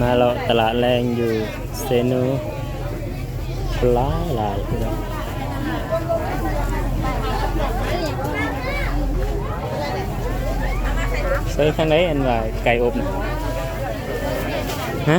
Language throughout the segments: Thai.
มาเราะตลาดแรงอยู่เซนูปลาหลายพี่น้องใส่ข้างไหนอันว่าไก่อบน่ะฮะ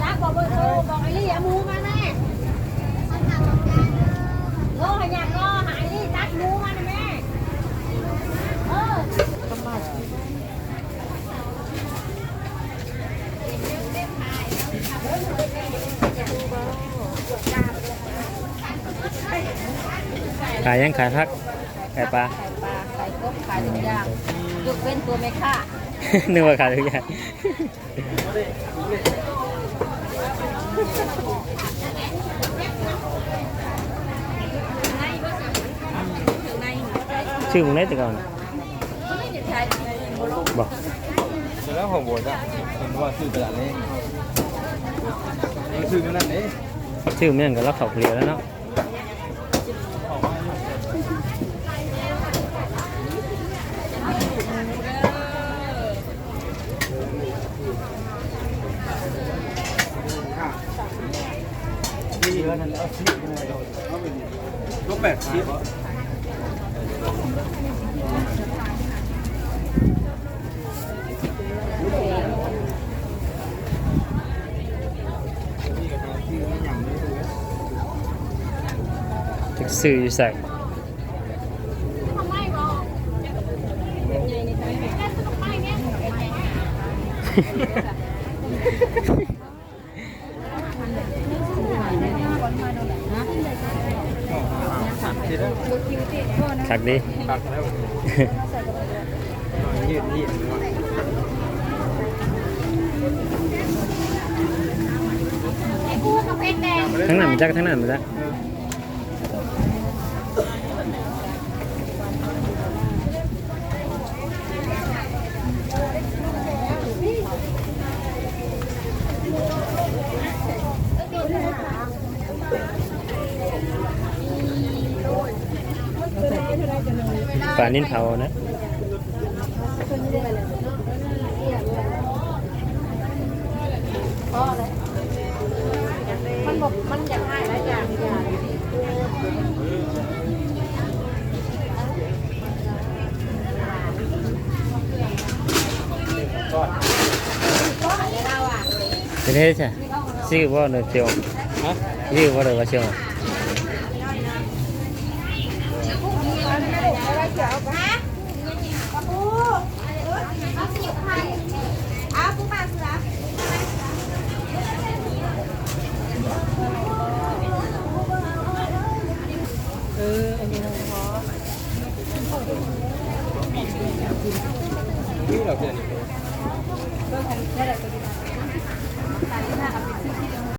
จ้าบอกเบอร์โทรบอกไอ้ลี่เอามูมาแม่โลหะยากรอหาไอ้ลี่ตัดมูมานะแม่ เออขายยังขายพักขายปลาไข่ปลาไข่กบไข่ทุกอย่างยกเว้นตัวแม่ค่า นึกว่าขายทุกอย่างชื่อมึงได้แต่ก่อนบอกเสร็จแล้วของโบสถ์อะเห็นว่าซื้อตลาดนี้ซื้อนั่นเองชื่อเมื่อนกับเราเขาเคลียร์แล้วเนาะ นี่เยอะนั่นเอาซื้อกันเลยก็แปดสิบจะซื้ออยู่ใส่ ทำไมบอกใหญ่ในใจแม่แค่สนุกไปเนี่ยคิวติดโทษนะคักดีตัดแล้วยืดยืดไอ้กู้กับเพชรแดงทั้งนั้นมันจักทั้งนั้นมันจัก ปลานิ่นเผานะพ่อเลยมันบอกมันอยากให้หลายอย่างอย่างเป็นเฮ็ดใช่ซื้อว่าเนยเชียวฮะซื้อว่าเนยว่าเชียว นี่เราเพื่อนเบิ่อันนี้ได้เลยตัวดี